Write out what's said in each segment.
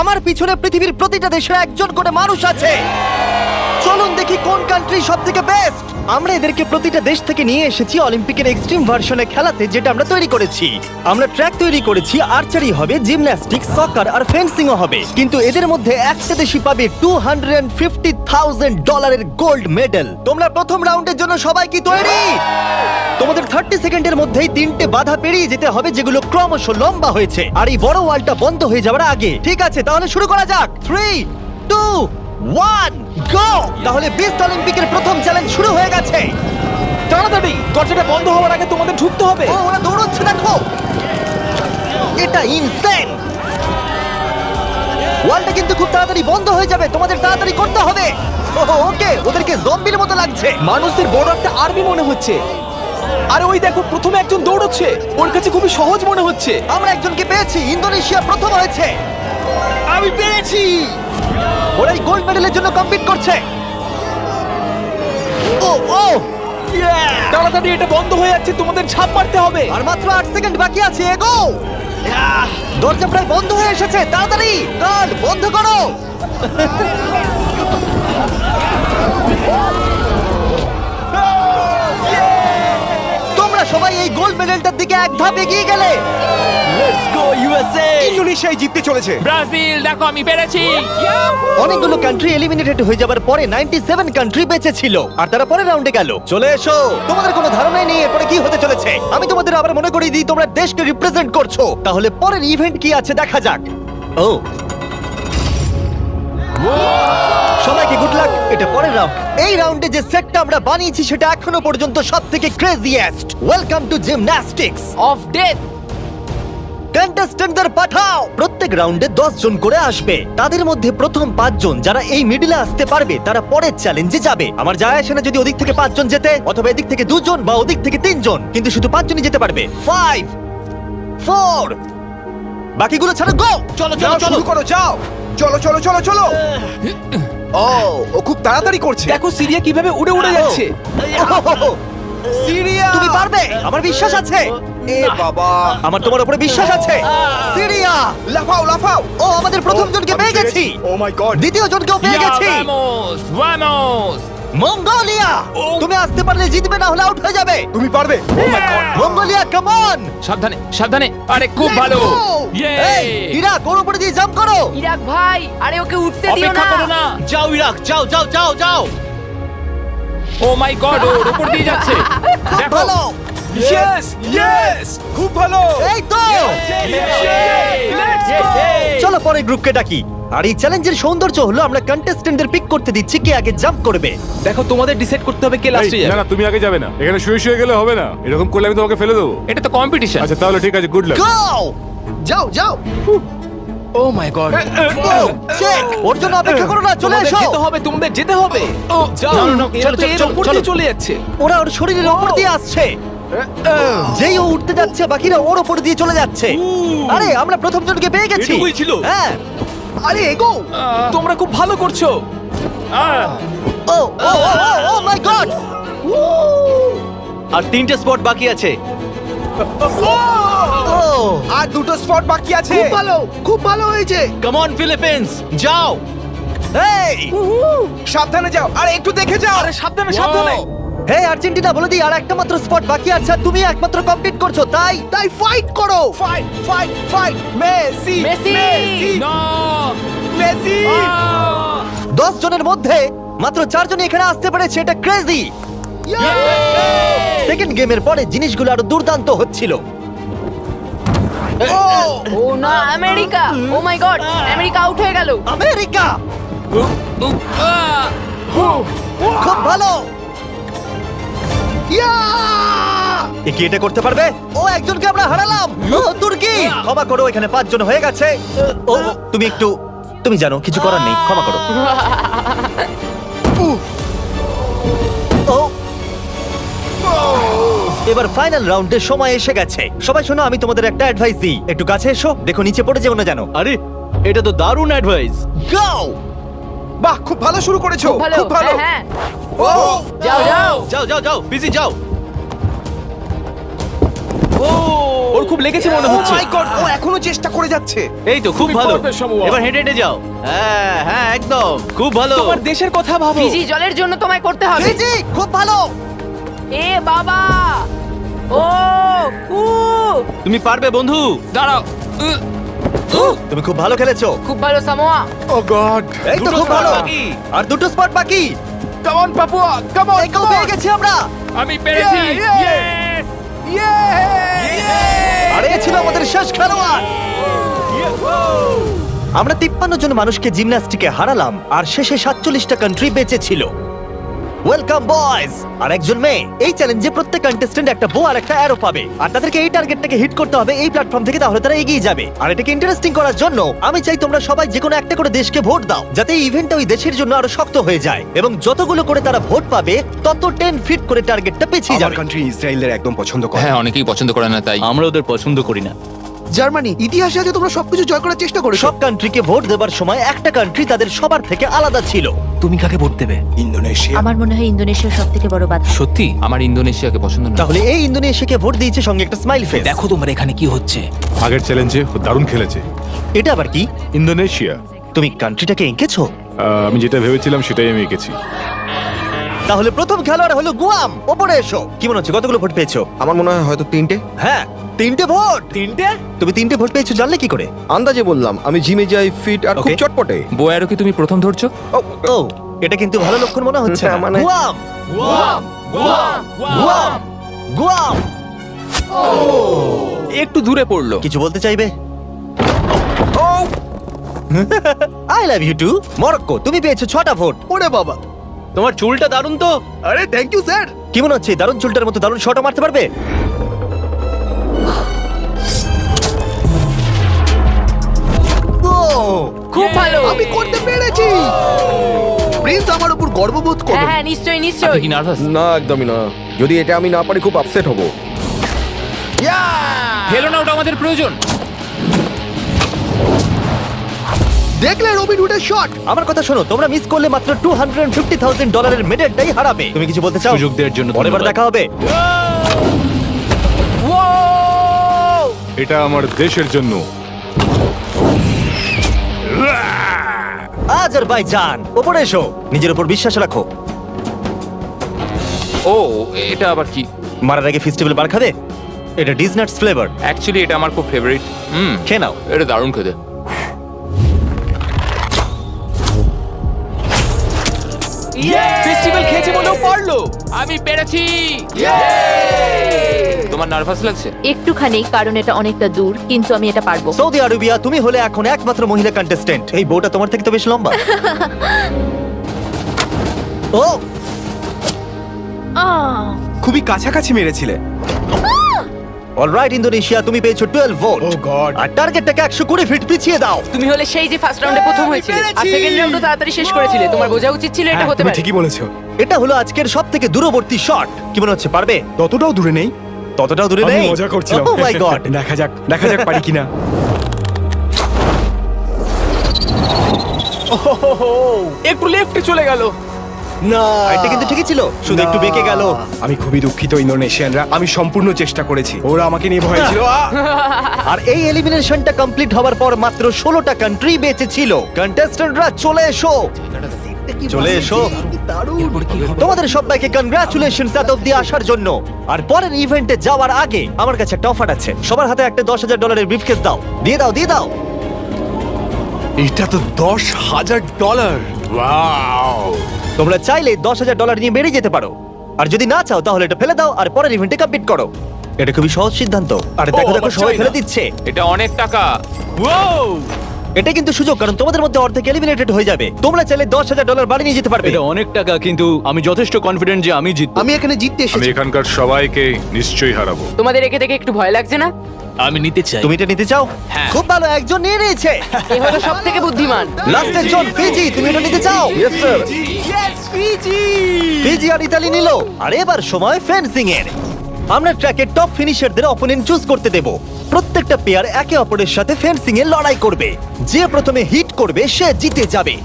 আমার পিছনে পৃথিবীর প্রতিটা দেশের একজন করে মানুষ আছে। চলুন দেখি কোন কান্ট্রি সব থেকে বেস্ট আমরা এদেরকে প্রতিটা দেশ থেকে নিয়ে এসেছি অলিম্পিকের এক্সট্রিম ভার্সনে খেলাতে, যেটা আমরা তৈরি করেছি। আমরা ট্র্যাক তৈরি করেছি আর্চারি হবে জিমন্যাস্টিক সকার আর ফেন্সিংও হবে। কিন্তু এদের মধ্যে একটা দেশই পাবে টু হান্ড্রেড ফিফটি থাউজেন্ড ডলারের গোল্ড মেডেল তোমরা প্রথম রাউন্ডের জন্য সবাই কি তৈরি? তোমাদের থার্টি সেকেন্ডের মধ্যেই তিনটে বাধা পেরিয়ে যেতে হবে, যেগুলো ক্রমশ লম্বা হয়েছে। আর এই বড় ওয়ালটা বন্ধ হয়ে যাওয়ার আগে। ঠিক আছে, তাহলে শুরু করা যাক। থ্রি টু ওয়ান গো তাহলে বিস্ট অলিম্পিকের প্রথম চ্যালেঞ্জ শুরু হয়ে গেছে। তাড়াতাড়ি দরজাটা বন্ধ হওয়ার আগে তোমাদের ঢুকতে হবে। ও ওরা দৌড়চ্ছে দেখো। এটা ইনসেন ওয়ালটা কিন্তু খুব তাড়াতাড়ি বন্ধ হয়ে যাবে তোমাদের তাড়াতাড়ি করতে হবে। ওকে ওদেরকে জম্বির মতো লাগছে। মানুষদের বড় একটা আর্মি মনে হচ্ছে। আরে ওই দেখো প্রথমে একজন দৌড়চ্ছে। ওর কাছে খুবই সহজ মনে হচ্ছে। আমরা একজনকে পেয়েছি ইন্দোনেশিয়া প্রথম হয়েছে। আমি পেরেছি। ওরা এই গোল্ড মেডেলের জন্য কম্পিট করছে। ও ও! তাড়াতাড়ি এটা বন্ধ হয়ে যাচ্ছে তোমাদের ছাপ মারতে হবে। আর মাত্র আট সেকেন্ড বাকি আছে এগো! দরজা প্রায় বন্ধ হয়ে এসেছে তাড়াতাড়ি কার্ড বন্ধ করো! সবাই এই গোল্ড মেডেলটার দিকে এক ধাপ এগিয়ে গেলে। লেটস গো ইউএসএ ইন্দোনেশিয়ায় জিততে চলেছে। ব্রাজিল দেখো আমি পেরেছি। অনেকগুলো কান্ট্রি এলিমিনেটেড হয়ে যাবার পরে 97 কান্ট্রি বেঁচে ছিল আর তারা পরের রাউন্ডে গেল। চলে এসো। তোমাদের কোনো ধারণাই নেই এরপরে কি হতে চলেছে। আমি তোমাদের আবার মনে করিয়ে দিই তোমরা দেশকে রিপ্রেজেন্ট করছ। তাহলে পরের ইভেন্ট কি আছে দেখা যাক। ও সবাইকে গুড লাক এটা পরের রাউন্ড এই রাউন্ডে যে সেটটা আমরা বানিয়েছি সেটা এখনও পর্যন্ত সব থেকে craziest welcome to gymnastics of death কন্টেস্টেন্টদের পাঠাও! প্রত্যেক রাউন্ডে দশ জন করে আসবে। তাদের মধ্যে প্রথম পাঁচজন যারা এই মিডিলে আসতে পারবে তারা পরের চ্যালেঞ্জে যাবে। আমার যায় আসে না যদি ওদিক থেকে পাঁচজন যেতে অথবা এদিক থেকে দুজন বা ওদিক থেকে তিনজন কিন্তু শুধু পাঁচজনই যেতে পারবে। ফাইভ ফোর বাকিগুলো ছাড়ো গো চলো চলো। শুরু করো যাও! চলো চলো চলো চলো। ও ও খুব তাড়াতাড়ি করছে। দেখো সিরিয়া কীভাবে উড়ে উড়ে যাচ্ছে। সিরিয়া। তুমি পারবে? আমার বিশ্বাস আছে। এ বাবা। আমার তোমার উপরে বিশ্বাস আছে। সিরিয়া। লাফাও লাফাও। ও আমাদের প্রথম জনকে পেয়ে গেছি। ও মাই গড দ্বিতীয় জনকেও পেয়ে গেছি। ভ্যামোস ভামোস মঙ্গোলিয়া! তুমি আসতে পারলে জিতবে না হলে আউট হয়ে যাবে। তুমি পারবে? ও my God Mongolia come on সাবধানে সাবধানে। আরে খুব ভালো। এই ইরাক ওর উপরে দিয়ে জাম্প করো। ইরাক ভাই আরে ওকে উঠতে দিও অপেক্ষা না। করো না। যাও ইরাক যাও যাও যাও যাও। ও মাই গড ওর উপর দিয়ে যাচ্ছে। দেখো। ইয়েস ইয়েস খুব ভালো! এই তো! চলো পরে গ্রুপকে ডাকি। আর এই চ্যালেঞ্জের সৌন্দর্য হলো আমরা কন্টেস্টেন্টদের পিক করতে দিচ্ছি কে আগে জাম্প করবে। দেখো তোমাদের ডিসাইড করতে হবে কে লাস্টে এই, না যাবে না তুমি আগে যাবে না। এখানে শুয়ে শুয়ে গেলে হবে না। এরকম করলে আমি তোমাকে ফেলে দেবো। এটা তো কম্পিটিশন আচ্ছা তাহলে ঠিক আছে গুড লাক গো যাও যাও। ও মাই গড চেক ওর জন্য অপেক্ষা করো না চলে এসো। যেতে হবে তোমাদের যেতে হবে। ও যাও চলো, চলে যাচ্ছে। ওরা ওর শরীরের উপর দিয়ে আসছে। যেই ও উঠতে যাচ্ছে বাকিরা ওর উপর দিয়ে চলে যাচ্ছে। আরে আমরা প্রথম জনকে পেয়ে গেছি। এটুকুই ছিল? হ্যাঁ। আরে এগো! তোমরা খুব ভালো করছ। ও ও ও মাই গড আর তিনটে স্পট বাকি আছে। ও। আর দুটো স্পট বাকি আছে। খুব ভালো খুব ভালো হয়েছে। কাম অন ফিলিপিন্স যাও। এই! সাবধানে যাও। আর একটু দেখে যাও। আরে সাবধানে সাবধানে। হে আর্জেন্টিনা বলে দিই আর একটা মাত্র স্পট বাকি আছে আর তুমি একমাত্র কমপ্লিট করছ তাই? তাই ফাইট করো। Fight fight fight Messi Messi! No Messi দশ জনের মধ্যে মাত্র চারজন এখানে আসতে পেরেছে এটা ক্রেজি সেকেন্ড গেমের পরে জিনিসগুলো আরও দুর্দান্ত হচ্ছিল। ও no America oh my God America out হয়ে গেল। আমেরিকা খুব ভালো! এ কি এটা করতে পারবে? ও একজনকে আমরা হারালাম। ও তুর্কি! ক্ষমা করো এখানে পাঁচজন হয়ে গেছে। ও তুমি একটু তুমি জানো কিছু করার নেই ক্ষমা করো। ও! এবার ফাইনাল রাউন্ডের সময় এসে গেছে। সবাই শোনো আমি তোমাদের একটা অ্যাডভাইস দিই। একটু কাছে এসো দেখো নিচে পড়ে যেও না জানো আরে এটা তো দারুণ অ্যাডভাইস গাও বাহ খুব ভালো শুরু করেছ। খুব ভালো। হ্যাঁ। ও! যাও যাও। যাও যাও যাও বিজি যাও। ওর খুব লেগেছে মনে ও হচ্ছে। মাই গড ও এখনও চেষ্টা করে যাচ্ছে। এই তো খুব ভালো। এবার হেঁটে হেঁটে যাও। হ্যাঁ হ্যাঁ একদম। খুব ভালো। তোমার দেশের কথা ভাবো। ফিজি জলের জন্য তোমায় করতে হবে। ফিজি খুব ভালো। এ বাবা ও উ তুমি পারবে বন্ধু। দাঁড়াও। তুমি খুব ভালো খেলেছো। খুব ভালো সামোয়া। ও গড এই তো খুব ভালো। বাকি। আর দুটো স্পট বাকি। Come on Papua come on এই পেয়ে গেছি আমরা। আমি পেরেছি ইয়েস আরে এ ছিল আমাদের শেষ খেলোয়াড়। আমরা তিপ্পান্ন জন মানুষকে জিমন্যাস্টিকে হারালাম আর শেষে সাতচল্লিশটা কান্ট্রি বেঁচে ছিল। ওয়েলকাম বয়েজ আর একজন মেয়ে। এই চ্যালেঞ্জে প্রত্যেক কন্টেস্ট্যান্ট একটা বো আর একটা অ্যারো পাবে। আর তাদেরকে এই টার্গেটটাকে হিট করতে হবে এই প্ল্যাটফর্ম থেকে তাহলে তারা এগিয়ে যাবে। আর এটাকে ইন্টারেস্টিং করার জন্য আমি চাই তোমরা সবাই যে কোনো একটা করে দেশকে ভোট দাও যাতে এই ইভেন্টটা ওই দেশের জন্য আরও শক্ত হয়ে যায়। এবং যতগুলো করে তারা ভোট পাবে তত টেন ফিট করে টার্গেটটা পিছিয়ে আমার যাবে। কান্ট্রি ইসরায়েলের একদম পছন্দ করে। হ্যাঁ অনেকেই পছন্দ করে না তাই আমরা ওদের পছন্দ করি না। জার্মানি ইতিহাসে আছে তোমরা সবকিছু জয় করার চেষ্টা করেছ। সব কান্ট্রিকে ভোট দেবার সময় একটা কান্ট্রি তাদের সবার থেকে আলাদা ছিল। তুমি কাকে ভোট দেবে? ইন্দোনেশিয়া। আমার মনে হয় ইন্দোনেশিয়া সব থেকে বড় বাধা। সত্যি? আমার ইন্দোনেশিয়াকে পছন্দ না তাহলে এই ইন্দোনেশিয়াকে ভোট দিয়েছে সঙ্গে একটা স্মাইল ফেস দেখো তোমার এখানে কি হচ্ছে। আগের চ্যালেঞ্জে দারুণ খেলেছে। এটা আবার কি? ইন্দোনেশিয়া। তুমি কান্ট্রিটাকে এঁকেছো? আহ, আমি যেটা ভেবেছিলাম সেটাই আমি এঁকেছি। তাহলে প্রথম খেলোয়াড় হলো গুয়াম। ওপরে এসো। কি মনে হচ্ছে কতগুলো ভোট পেয়েছ? আমার মনে হয় হয়তো তিনটে। হ্যাঁ তিনটে ভোট। তিনটে? তুমি তিনটে ভোট পেয়েছ জানলে কি করে? আন্দাজে বললাম আমি জিমে যাই ফিট আর খুব Okay. চটপটে। বোয়ারও কি তুমি প্রথম ধরছো? ও, ও এটা কিন্তু ভালো লক্ষণ মনে হচ্ছে হ্যাঁ, না। মানে- গুয়াম। গুয়াম গুয়াম একটু দূরে পড়ল। কিছু বলতে চাইবে? I love you too Morocco তুমি পেয়েছ ছটা ভোট। ওরে বাবা। তোমার চুলটা দারুণ তো। আরে থ্যাংক ইউ স্যার কি মনে হচ্ছে দারুণ চুলটার মতো দারুণ শটও মারতে পারবে? ও খুব ভালো। আমি করতে পেরেছি। প্রিন্স আমার উপর গর্ববোধ হ্যাঁ করবে হ্যাঁ নিশ্চয়ই নিশ্চয়ই। কি নার্ভাস না একদমই না। যদি এটা আমি না পারি খুব আপসেট হব। ইয়া ফেলো না ওটা আমাদের প্রয়োজন। দেখলে রবিন হুডের শট আমার কথা শোনো তোমরা মিস করলে মাত্র টু হান্ড্রেড ফিফটি থাউজেন্ড ডলারের মেডেলটাই হারাবে। তুমি কিছু বলতে চাও? সুযোগ দেওয়ার জন্য পরের বার ধন্যবাদ। দেখা হবে। এটা আমার দেশের জন্য। আজারবাইজান ওপরে এসো। নিজের উপর বিশ্বাস রাখো। ও এটা আবার কি? মারার আগে ফেস্টিভ্যাল বার খাবে? এটা ডিজনাটস ফ্লেভার অ্যাকচুয়ালি এটা আমার খুব ফেভারিট হুম। খেয়ে নাও। এটা দারুণ খেতে। ফেস্টিভ্যাল খেয়েছে বলেও পারল। আমি পেরেছি। তোমার নার্ভাস লাগছে? একটুখানি কারণ এটা অনেকটা দূর কিন্তু আমি এটা পারব। সৌদি আরবিয়া তুমি হলে এখন একমাত্র মহিলা কন্টেস্টেন্ট এই বউটা তোমার থেকে তো বেশ লম্বা। ও! আহ, খুবই কাছাকাছি মেরেছিলে। অলরাইট ইন্দোনেশিয়া তুমি পেয়েছ 12 ভোট Oh God. আর টার্গেটটাকে 120 ফিট পিছিয়ে দাও। তুমি হলে সেই যে ফার্স্ট রাউন্ডে প্রথম হয়েছিলে। আর সেকেন্ড রাউন্ডও তাড়াতাড়ি শেষ করেছিলে। তোমার বোঝা উচিত ছিল এটা হতে পারে। ঠিকই বলেছ। এটা হলো আজকের সব থেকে দূরবর্তী শট কি মনে হচ্ছে পারবে? ততটাও দূরে নেই। ততটাও দূরে আমি নেই? মজা করছিলাম। ও মাই গড দেখা যাক দেখা যাক পারি কিনা। একটু লেফটে চলে গেল। না। এটা কিন্তু ঠিকই ছিল। শুধু একটু বেঁকে গেল। আমি খুবই দুঃখিত ইন্দোনেশিয়ানরা। আমি সম্পূর্ণ চেষ্টা করেছি। ওরা আমাকে নিয়ে ভয় ছিল। আর এই এলিমিনেশনটা কমপ্লিট হওয়ার পর মাত্র ষোলোটা কান্ট্রি বেঁচে ছিল। কন্টেস্ট্যান্টরা চলে এসো। চলে এসো। তোমাদের সবাইকে কনগ্রাচুলেশন এত অব্দি আসার জন্য। আর পরের ইভেন্টে যাওয়ার আগে আমার কাছে একটা অফার আছে। সবার হাতে একটা দশ হাজার ডলারের ব্রিফকেস দাও। দিয়ে দাও দিয়ে দাও। এটা তো দশ হাজার ডলার তোমরা চাইলে দশ হাজার ডলার নিয়ে বেরিয়ে যেতে পারো। আর যদি না চাও তাহলে এটা ফেলে দাও আর পরের ইভেন্টে কমপ্লিট করো। এটা খুবই সহজ সিদ্ধান্ত। আর দেখো দেখো সবাই ফেলে দিচ্ছে। এটা অনেক টাকা। এটা কিন্তু সুযোগ কারণ তোমাদের মধ্যে অর্ধেক এলিমিনেটেড হয়ে যাবে। তোমরা চাইলে দশ হাজার ডলার বাড়ি নিয়ে যেতে পারবে। এটা অনেক টাকা কিন্তু আমি যথেষ্ট কনফিডেন্ট যে আমি জিতবো। আমি এখানে জিততে আমি এসেছি। এখানকার সবাইকে নিশ্চয়ই হারাবো। তোমাদের একে দেখে একটু ভয় লাগছে না? আমি নিতে চাই। তুমি এটা নিতে চাও? খুব ভালো একজন নিয়ে নিয়েছে। এ হলো সব থেকে বুদ্ধিমান লাস্টের জন ফিজি তুমি এটা নিতে চাও? ইয়েস স্যার ফিজি আর ইতালি নিল। আর এবার সময় ফেন্সিং এর আমরা ট্র্যাকের টপ ফিনিশারদের অপোনেন্ট চুজ করতে দেব। প্রত্যেকটা পেয়ার একে অপরের সাথে ফেন্সিং এ লড়াই করবে। যে প্রথমে হিট করবে সে জিতে যাবে।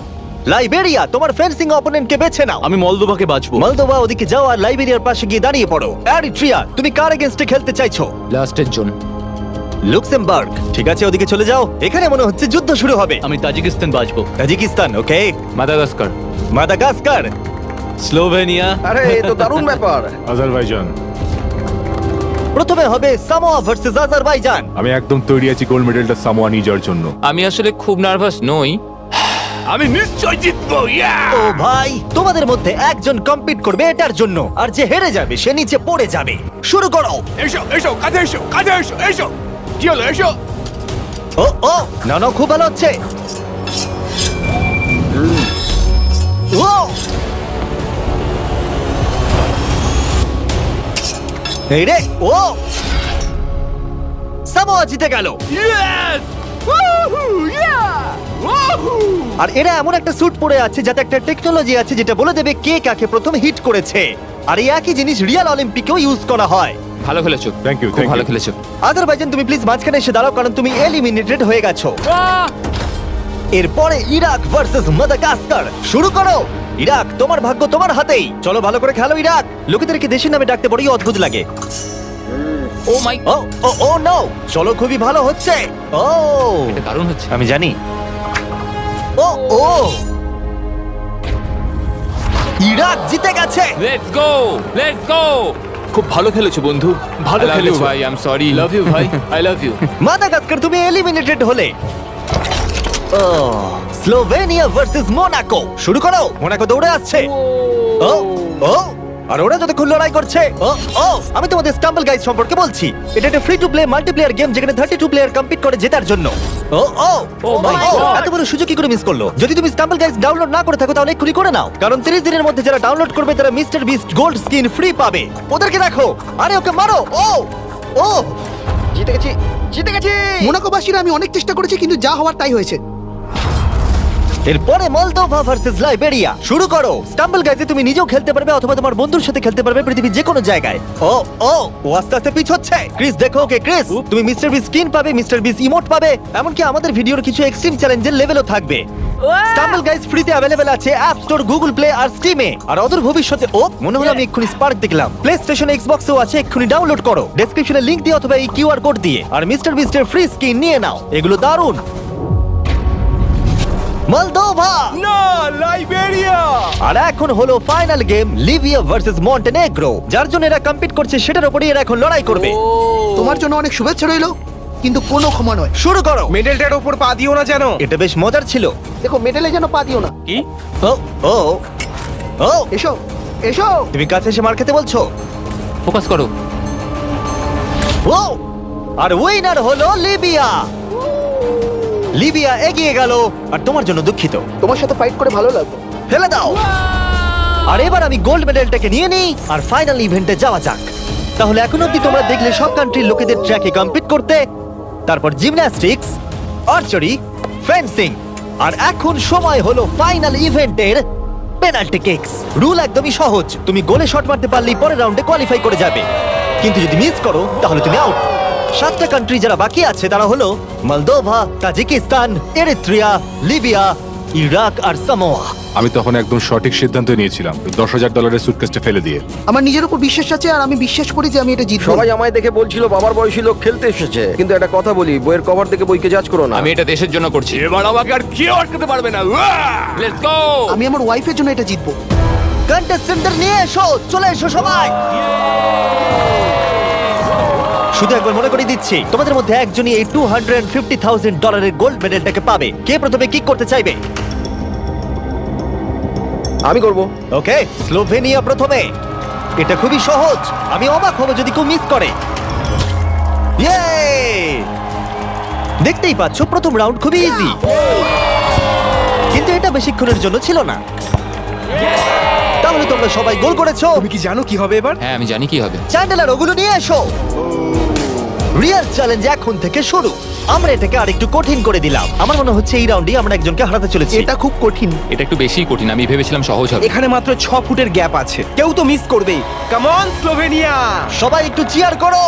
লাইবেরিয়া তোমার ফেন্সিং অপোনেন্টকে বেছে নাও। আমি মলদোভাকে বাঁচবো। মলদোভা ওদিকে যাও আর লাইবেরিয়ার পাশে গিয়ে দাঁড়িয়ে পড়ো। অ্যারিট্রিয়া তুমি কার এগেনস্টে খেলতে চাইছো? লাস্টের জন। লুক্সেমবার্গ ঠিক আছে ওদিকে চলে যাও। এখানে মনে হচ্ছে যুদ্ধ শুরু হবে। আমি Tajikistan বাজবো Tajikistan okay Madagascar. Madagascar. Slovenia. আরে এ তো দারুণ ব্যাপার। আজারবাইজান। প্রথমে হবে সামোয়া ভার্সেস আজারবাইজান। আমি একদম তৈরি আছি গোল্ড মেডেলটা সামোয়া নিয়ে যাওয়ার জন্য। আমি আসলে খুব নার্ভাস নই। আমি নিশ্চয় জিতবো ও ভাই তোমাদের মধ্যে একজন কম্পিট করবে এটার জন্য। আর যে হেরে যাবে সে নিচে পড়ে যাবে। শুরু করো। এসো এসো কাছে এসো কাছে এসো এসো। কি হলো এসো। ও ও না না খুব ভালো হচ্ছে। ও! এই রে ও! সামোয়া জিতে গেল। আর এরা এমন একটা স্যুট পরে আছে যাতে একটা টেকনোলজি আছে যেটা বলে দেবে কে কাকে প্রথম হিট করেছে। আর এই একই জিনিস রিয়াল অলিম্পিকেও ইউজ করা হয়। ভালো খেলেছো। You, খুব ভালো খেলেছো। আজারবাইজান তুমি প্লিজ মাঝখানে এসে দাঁড়াও কারণ তুমি এলিমিনেটেড হয়ে গেছো। এরপরে ইরাক ভার্সেস মাদাগাস্কার শুরু করো। ইরাক তোমার ভাগ্য তোমার হাতেই। চলো ভালো করে খেলো ইরাক। লোকেদেরকে দেশের নামে ডাকতে বড়ই অদ্ভুত লাগে। ও মাই ও ও ও নো চলো খুবই ভালো হচ্ছে। ও! এটা দারুণ হচ্ছে। আমি জানি। ও ও! ইরাক জিতে গেছে। লেটস গো লেটস গো খুব ভালো খেলেছো বন্ধু। ভালো খেলেছো। ভাই I am sorry love you ভাই আই লাভ ইউ মাদাগাস্কার তুমি এলিমিনেটেড হলে। ও স্লোভেনিয়া ভার্সেস মোনাকো। শুরু করো। মোনাকো দৌড়ে আসছে। ও ও আর ওরা যতক্ষণ লড়াই করছে ও ও আমি তোমাদের স্টাম্বল গাইজ সম্পর্কে বলছি। এটা একটা free to play multiplayer game যেখানে থার্টি টু প্লেয়ার কম্পিট করে জেতার জন্য। ও ও ও এত বড় সুযোগ কি করে মিস করল? যদি তুমি স্টাম্বল গাইজ ডাউনলোড না করে থাকো তাহলে এক্ষুনি করে নাও। কারণ 30 দিনের মধ্যে যারা ডাউনলোড করবে তারা Mister Beast gold skin free পাবে। ওদেরকে রাখো আরে ওকে মারো। ও ও জিতে গেছি জিতে গেছি! মোনাকোবাসীরা আমি অনেক চেষ্টা করেছি কিন্তু যা হওয়ার তাই হয়েছে। এরপরে মলদোভা ভার্সেস লাইবেরিয়া। শুরু করো। স্টাম্বল গাইজে তুমি নিজেও খেলতে পারবে অথবা তোমার বন্ধুর সাথে খেলতে পারবে পৃথিবীর যে কোনো জায়গায়। ও ও ও আস্তে আস্তে পিছোচ্ছে। ক্রিস দেখো ওকে ক্রিস তুমি মিস্টার বিস স্কিন পাবে মিস্টার বিস ইমোট পাবে এমনকি আমাদের ভিডিওর কিছু এক্সট্রিম চ্যালেঞ্জের লেভেলও থাকবে। স্টাম্বল গাইজ ফ্রিতে অ্যাভেলেবেল আছে অ্যাপ স্টোর গুগল প্লে আর স্টিমে আর অদূর ভবিষ্যতে ও মনে হলো আমি এক্ষুনি স্পার্ক দেখলাম। প্লে স্টেশন এক্সবক্সেও আছে এক্ষুনি ডাউনলোড করো। ডেসক্রিপশনে লিংক দিয়ে অথবা এই কিউআর কোড দিয়ে। আর মিস্টার বিস্টের ফ্রি স্কিন নিয়ে নাও। এগুলো দারুণ। মলদোভা না লাইবেরিয়া আর এখন হলো final game Libya versus Montenegro যার জন্য এরা কম্পিট করছে সেটার উপরই এরা এখন লড়াই করবে। তোমার জন্য অনেক শুভেচ্ছা রইল কিন্তু কোনো ক্ষমা নয়। শুরু করো। মেডেলটার উপর পা দিও না যেন। এটা বেশ মজার ছিল। দেখো মেডেলে যেন পা দিও না। কি? ও ও ও। এসো এসো। তুমি কাছে এসে মার খেতে বলছো? ফোকাস করো। ও আর উইনার হলো লিবিয়া লিবিয়া এগিয়ে গেল আর তোমার জন্য দুঃখিত। তোমার সাথে ফাইট করে ভালো লাগল। ফেলে দাও। আর এবার আমি গোল্ড মেডেলটাকে নিয়ে নিই আর ফাইনাল ইভেন্টে যাওয়া যাক। তাহলে এখন অব্দি তোমরা দেখলে সব কান্ট্রির লোকেদের ট্র্যাকে কম্পিট করতে। তারপর জিমন্যাস্টিক্স আর্চারি ফেন্সিং আর এখন সময় হলো ফাইনাল ইভেন্টের পেনাল্টি কিকস রুল একদমই সহজ। তুমি গোলে শট মারতে পারলেই পরের রাউন্ডে কোয়ালিফাই করে যাবে। কিন্তু যদি মিস করো তাহলে তুমি আউট সাতটা কান্ট্রি যারা বাকি আছে তারা হলো Moldova Tajikistan Eritrea Libya Iraq আর সামোয়া আমি তখন একদম সঠিক সিদ্ধান্ত নিয়েছিলাম দশ হাজার ডলারের সুটকেসটা ফেলে দিয়ে। আমার নিজের উপর বিশ্বাস আছে আর আমি বিশ্বাস করি যে আমি এটা জিতবো। সবাই আমায় দেখে বলছিল বাবার বয়সী লোক খেলতে এসেছে। কিন্তু একটা কথা বলি বইয়ের কভার দেখে বইকে জাজ করো না। আমি এটা দেশের জন্য করছি। এবার আমাকে আর কেউ আটকাতে পারবে না। লেটস গো আমি আমার ওয়াইফের জন্য এটা জিতবো। কন্টেস্টেন্টদের নিয়ে এসো চলে এসো সবাই। শুধু একবার মনে করে দিচ্ছি তোমাদের মধ্যে একজনই এই টু হান্ড্রেড ফিফটি থাউজেন্ড ডলারের গোল্ড মেডেলটাকে পাবে। কে প্রথমে কিক করতে চাইবে? আমি করব। ওকে স্লোভেনিয়া প্রথমে। এটা খুবই সহজ আমি অবাক হব যদি কেউ মিস করে! দেখতেই পাচ্ছ প্রথম রাউন্ড খুবই ইজি কিন্তু এটা বেশিক্ষণের জন্য ছিল না। তাহলে তোমরা সবাই গোল করেছ। তুমি কি জানো কি হবে এবার? হ্যাঁ আমি জানি কি হবে। চ্যান্ডেলার ওগুলো নিয়ে এসো। রিয়েল চ্যালেঞ্জ এখন থেকে শুরু। আমরা এটাকে আরেকটু কঠিন করে দিলাম। আমার মনে হচ্ছে এই রাউন্ডে আমরা একজনকে হারাতে চলেছি। এটা খুব কঠিন। এটা একটু বেশি কঠিন আমি ভেবেছিলাম সহজ হবে। এখানে মাত্র ছ ফুটের গ্যাপ আছে। কেউ তো মিস করবেই কামন স্লোভেনিয়া সবাই একটু চিয়ার করো।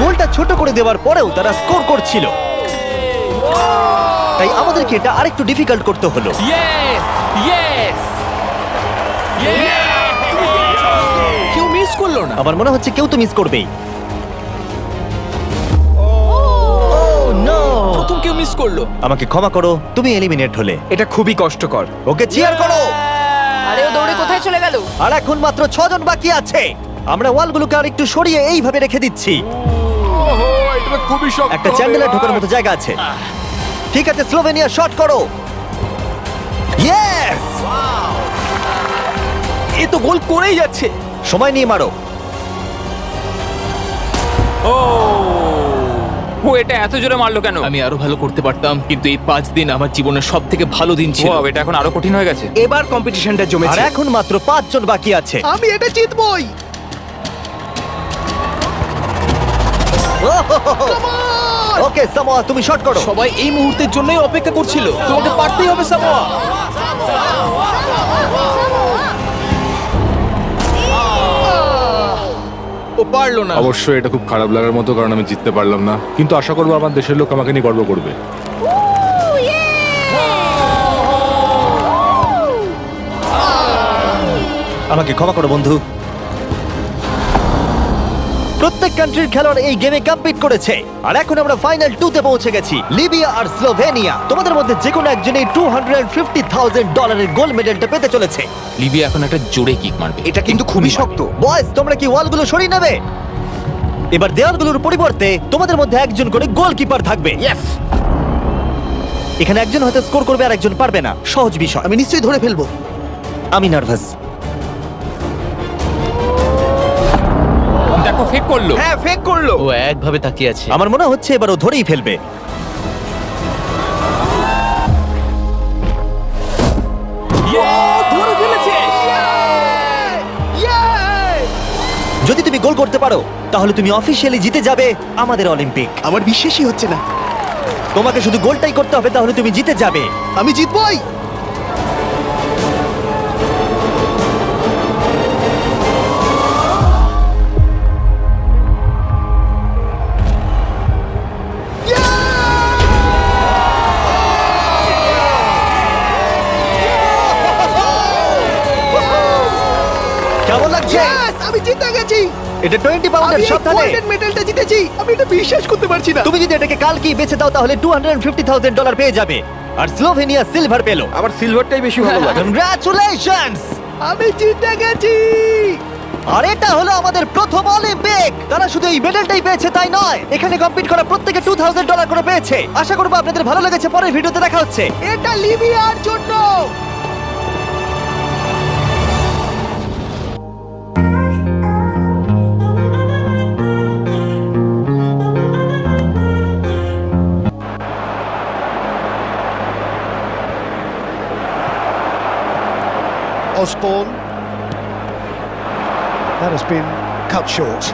গোলটা ছোট করে দেওয়ার পরেও তারা স্কোর করছিল। তাই আমাদেরকে এটা আরেকটু ডিফিকাল্ট করতে হলো। ইয়েস ইয়েস করল না। আমার মনে হচ্ছে কেউ তো মিস করবেই। Oh, প্রথম কেউ মিস করল। আমাকে ক্ষমা করো তুমি এলিমিনেট হলে। এটা খুবই কষ্টকর। ওকে চিয়ার করো! আরে ও দৌড়ে কোথায় চলে গেল? আর এখন মাত্র ছজন বাকি আছে। আমরা ওয়ালগুলোকে আর একটু সরিয়ে এইভাবে রেখে দিচ্ছি। ওহো এটা খুবই শক্ত একটা ঢোকার মতো জায়গা আছে। ঠিক আছে স্লোভেনিয়া শট করো। ইয়েস এ তো গোল করেই যাচ্ছে। সময় নিয়ে মারো। ও ও এটা এত জোরে মারলো কেন? আমি আরও ভালো করতে পারতাম কিন্তু এই পাঁচ দিন আমার জীবনের সব থেকে ভালো দিন ছিল। Wow, এটা এখন আরও কঠিন হয়ে গেছে। এবার কম্পিটিশনটা আর জমেছে এখন মাত্র পাঁচজন বাকি আছে। আমি এটা জিতবই। ওকে সামোয়া তুমি শট করো। সবাই এই মুহূর্তের জন্যই অপেক্ষা করছিল। তোমাকে পারতেই হবে সামোয়া। ও পারল না। অবশ্যই এটা খুব খারাপ লাগার মতো কারণ আমি জিততে পারলাম না। কিন্তু আশা করব আমার দেশের লোক আমাকে নিয়ে গর্ব করবে। আমাকে ক্ষমা করো বন্ধু। প্রত্যেক কান্ট্রির খেলোয়াড় এই গেমে কম্পিট করেছে। আর এখন আমরা ফাইনাল টু তে পৌঁছে গেছি লিবিয়া আর স্লোভেনিয়া। তোমাদের মধ্যে যে কোনো একজন এই টু হান্ড্রেড ফিফটি থাউজেন্ড ডলারের গোল্ড মেডেলটা পেতে চলেছে। লিবিয়া এখন একটা জোরে কিক মারবে। এটা কিন্তু খুবই শক্ত। বয়স তোমরা কি ওয়ালগুলো সরিয়ে নেবে? এবার দেওয়ালগুলোর পরিবর্তে তোমাদের মধ্যে একজন করে গোলকিপার থাকবে। এখানে একজন হয়তো স্কোর করবে আর একজন পারবে না। সহজ বিষয়। আমি নিশ্চয়ই ধরে ফেলব। আমি নার্ভাস করল। হ্যাঁ ফেক করল। ও একভাবে তাকিয়ে আছে। আমার মনে হচ্ছে এবার ও ধরেই ফেলবে। ধরে ফেলেছে! যদি তুমি গোল করতে পারো তাহলে তুমি অফিসিয়ালি জিতে যাবে আমাদের অলিম্পিক আমার বিশ্বাসই হচ্ছে না। তোমাকে শুধু গোলটাই করতে হবে তাহলে তুমি জিতে যাবে। আমি জিতবই! আমি জিতে গেছি। এটা টোয়েন্টি আমি পাউন্ডের এই সাবধানে গোল্ডেন মেডেলটা জিতেছি। আমি এটা বিশ্বাস করতে পারছি না। তুমি যদি এটাকে কালকেই বেচে দাও তাহলে two hundred fifty thousand dollar পেয়ে যাবে। আর স্লোভেনিয়া সিলভার পেল। আমার সিলভারটাই বেশি ভালো লাগে। কংগ্রাচুলেশনস আমি জিতে গেছি। আর এটা হলো আমাদের প্রথম অলিম্পিক তারা শুধু এই মেডেলটাই পেয়েছে তাই নয়। এখানে কম্পিট করা প্রত্যেকে টু থাউজেন্ড ডলার করে পেয়েছে। আশা করব আপনাদের ভালো লেগেছে। পরের ভিডিওতে দেখা হচ্ছে। এটা লিবিয়ার জন্য। Osborne. That has been cut short.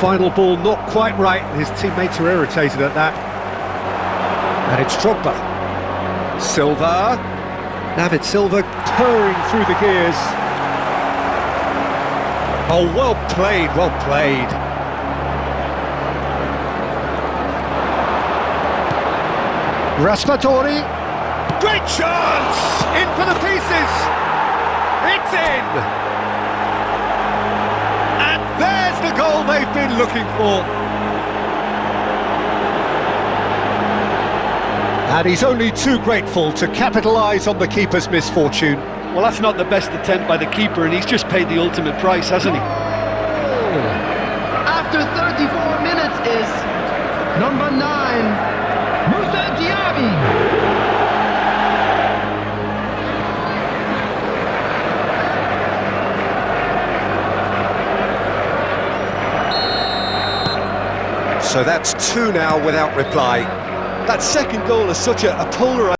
Final ball not quite right. His teammates are irritated at that. And it's Drogba. Silva. David Silva purring through the gears. Oh, well played, well played. Raspatori. Great chance! In for the pieces! It's in! And there's the goal they've been looking for. And he's only too grateful to capitalise on the keeper's misfortune. Well, that's not the best attempt by the keeper, and he's just paid the ultimate price, hasn't he? Oh. After So that's two now without reply. That second goal is such a, a polarising.